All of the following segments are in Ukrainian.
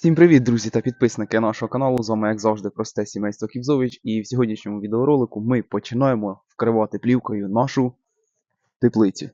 Всім привіт, друзі та підписники нашого каналу. З вами, як завжди, просте сімейство Ківзович. І в сьогоднішньому відеоролику ми починаємо вкривати плівкою нашу теплицю.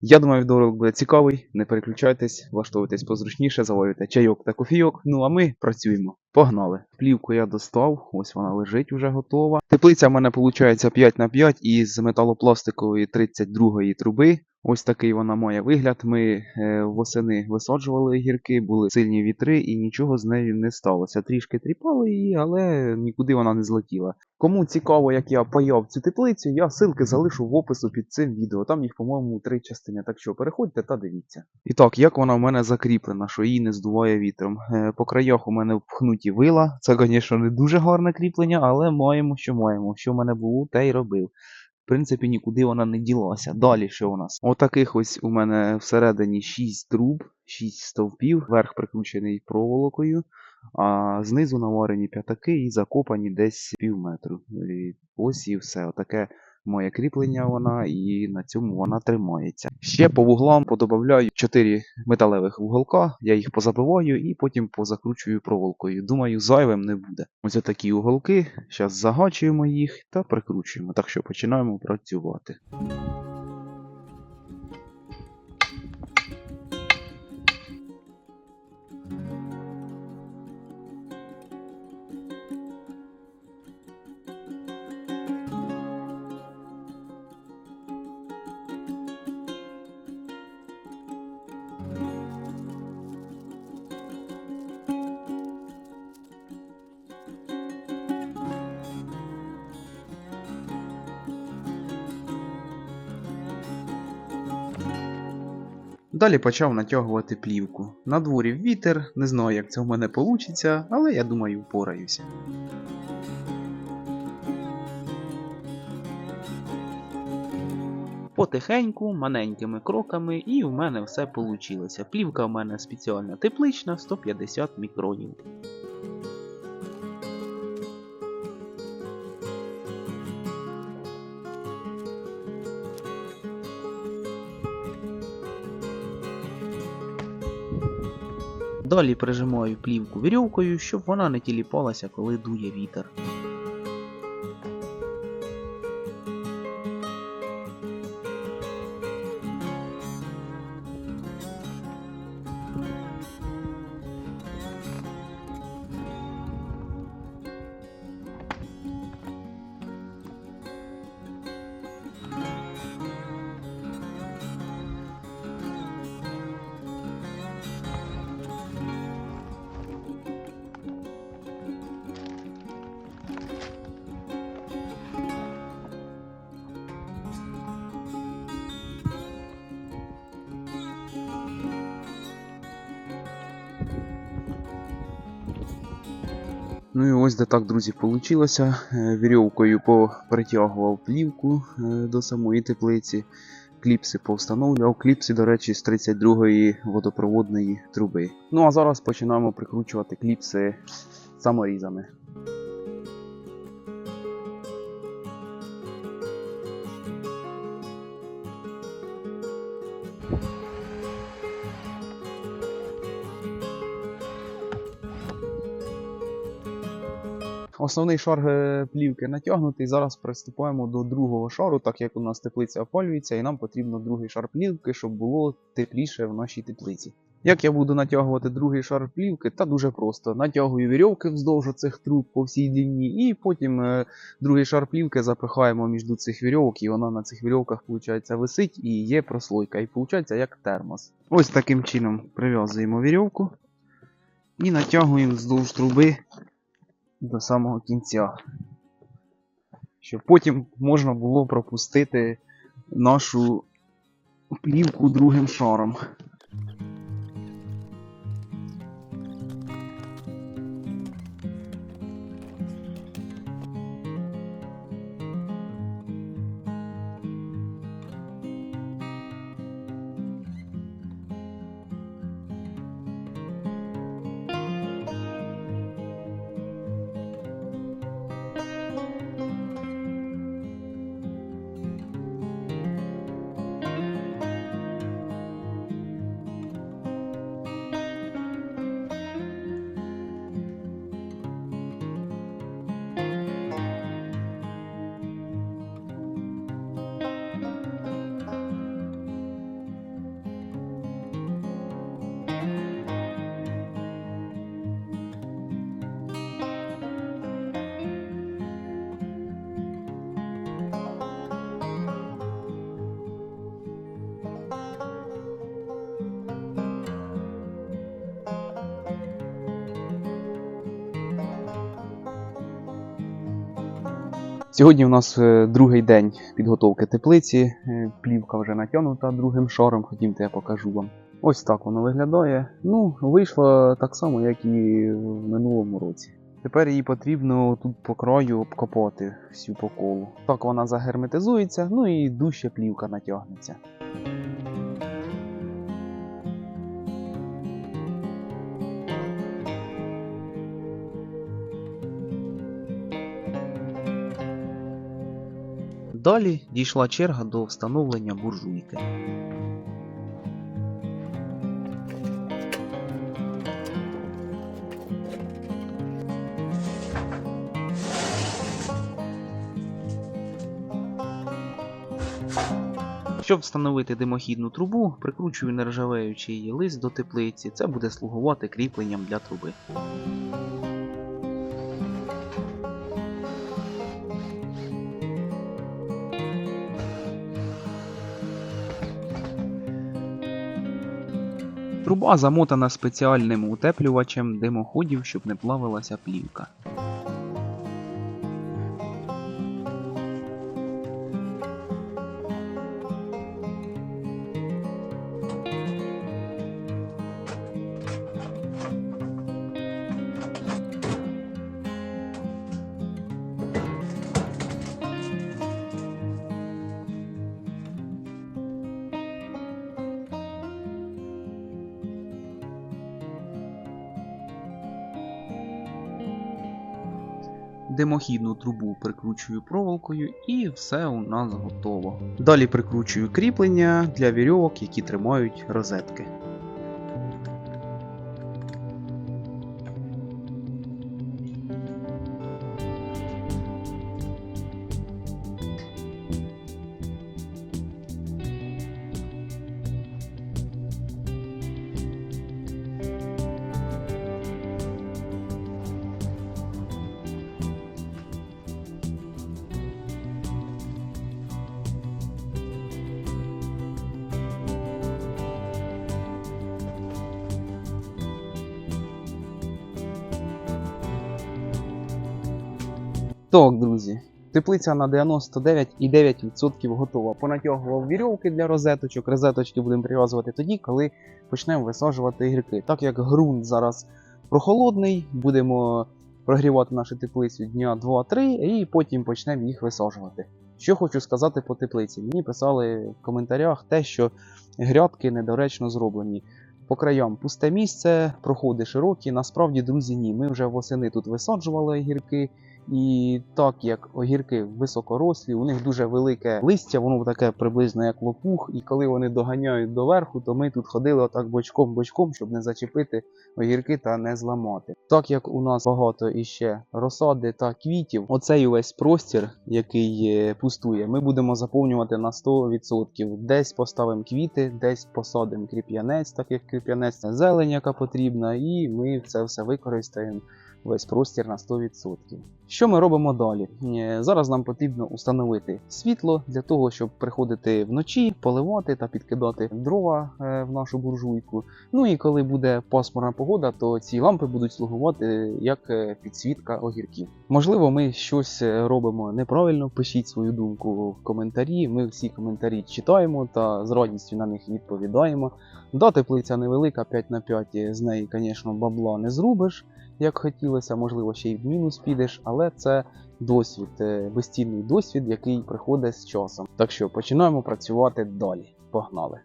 Я думаю, відеоролик буде цікавий. Не переключайтесь, влаштовуйтесь позручніше, заварюйте чайок та кофійок. Ну а ми працюємо. Погнали! Плівку я достав, ось вона лежить вже готова. Теплиця в мене виходить 5 на 5 із металопластикової 32 ї труби. Ось такий вона має вигляд. Ми е, восени висаджували гірки, були сильні вітри і нічого з нею не сталося. Трішки тріпали її, але нікуди вона не злетіла. Кому цікаво, як я паяв цю теплицю, я ссылки залишу в опису під цим відео. Там їх, по-моєму, три частини. Так що переходьте та дивіться. І так, як вона в мене закріплена, що її не здуває вітром. Е, По краях у мене впхнуті вила. Це, звісно, не дуже гарне кріплення, але маємо, що маємо. Що в мене було, те й робив. Принципі, нікуди вона не ділася. Далі що у нас? Отаких ось у мене всередині 6 труб, 6 стовпів, верх прикручений проволокою, а знизу наварені п'ятаки і закопані десь пів метру. І ось і все. Отаке моє кріплення вона, і на цьому вона тримається. Ще по вуглам подобавляю 4 металевих вуголка, я їх позабиваю і потім позакручую проволокою. Думаю, зайвим не буде. Ось такі уголки. Зараз загачуємо їх та прикручуємо. Так що починаємо працювати. Далі почав натягувати плівку. На дворі вітер, не знаю, як це в мене вийде, але я думаю, впораюся. Потихеньку, маленькими кроками, і в мене все вийшло. Плівка в мене спеціальна теплична 150 мікронів. Далі прижимаю плівку вірьовкою, щоб вона не тіліпалася, коли дує вітер. Ну і ось де так, друзі, вийшло. Вірьовкою попритягував плівку е, до самої теплиці. Кліпси повстановлював. Кліпси, до речі, з 32-ї водопроводної труби. Ну а зараз починаємо прикручувати кліпси саморізами. Основний шар е, плівки натягнутий. Зараз приступаємо до другого шару, так як у нас теплиця опалюється, і нам потрібно другий шар плівки, щоб було тепліше в нашій теплиці. Як я буду натягувати другий шар плівки, та дуже просто. Натягую вірьовки вздовж цих труб по всій длині, і потім е, другий шар плівки запихаємо між цих вірьовок, і вона на цих вірьовках виходить, висить і є прослойка. І виходить як термос. Ось таким чином прив'язуємо вірьовку і натягуємо вздовж труби до самого кінця. Щоб потім можна було пропустити нашу плівку другим шаром. Сьогодні у нас е, другий день підготовки теплиці. Е, Плівка вже натягнута другим шаром, ходімте, я покажу вам. Ось так воно виглядає. Ну, вийшло так само, як і в минулому році. Тепер її потрібно тут по краю обкопати всю по колу. Так вона загерметизується, ну і дужче плівка натягнеться. Далі дійшла черга до встановлення буржуйки. Щоб встановити димохідну трубу, прикручую нержавеючий лист до теплиці. Це буде слугувати кріпленням для труби. Труба замотана спеціальним утеплювачем димоходів, щоб не плавилася плівка. Димохідну трубу прикручую проволокою і все у нас готово. Далі прикручую кріплення для вірьовок, які тримають розетки. Так, друзі, теплиця на 99,9% готова. Понатягував вірьовки для розеточок. Розеточки будемо прив'язувати тоді, коли почнемо висаджувати гірки. Так як ґрунт зараз прохолодний, будемо прогрівати нашу теплицю дня 2-3 і потім почнемо їх висаджувати. Що хочу сказати по теплиці. Мені писали в коментарях те, що грядки недоречно зроблені. По краям пусте місце, проходи широкі. Насправді, друзі, ні. Ми вже восени тут висаджували огірки. І так як огірки високорослі, у них дуже велике листя, воно таке приблизно як лопух. І коли вони доганяють до верху, то ми тут ходили отак бочком-бочком, щоб не зачепити огірки та не зламати. Так як у нас багато іще розсади та квітів, оцей увесь простір, який е, пустує, ми будемо заповнювати на 100%. Десь поставимо квіти, десь посадимо кріп'янець, так як кріп'янець зелень, яка потрібна, і ми це все використаємо весь простір на 100%. Що ми робимо далі? Е, Зараз нам потрібно установити світло для того, щоб приходити вночі, поливати та підкидати дрова е, в нашу буржуйку. Ну і коли буде пасмурна погода, то ці лампи будуть слугувати як е, підсвітка огірків. Можливо, ми щось робимо неправильно. Пишіть свою думку в коментарі. Ми всі коментарі читаємо та з радістю на них відповідаємо. Да, теплиця невелика, 5 на 5 з неї, звісно, бабла не зрубиш як хотілося, можливо, ще й в мінус підеш, але це досвід, безцінний досвід, який приходить з часом. Так що починаємо працювати далі. Погнали!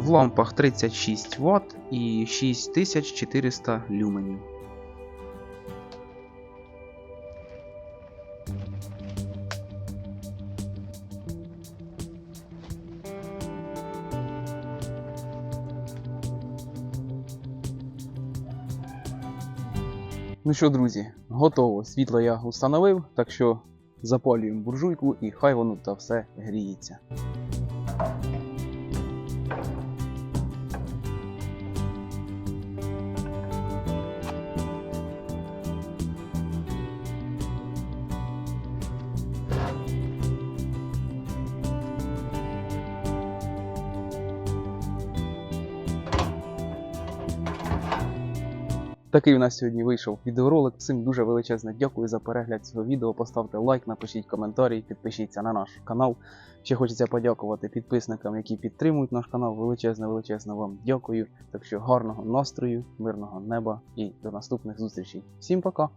В лампах 36 Вт і 6400 люменів. Ну що, друзі, готово. Світло я установив, так що запалюємо буржуйку і хай воно та все гріється. Такий у нас сьогодні вийшов відеоролик. Всім дуже величезне дякую за перегляд цього відео. Поставте лайк, напишіть коментарі, підпишіться на наш канал. Ще хочеться подякувати підписникам, які підтримують наш канал. Величезне, величезне вам дякую. Так що гарного настрою, мирного неба і до наступних зустрічей. Всім пока!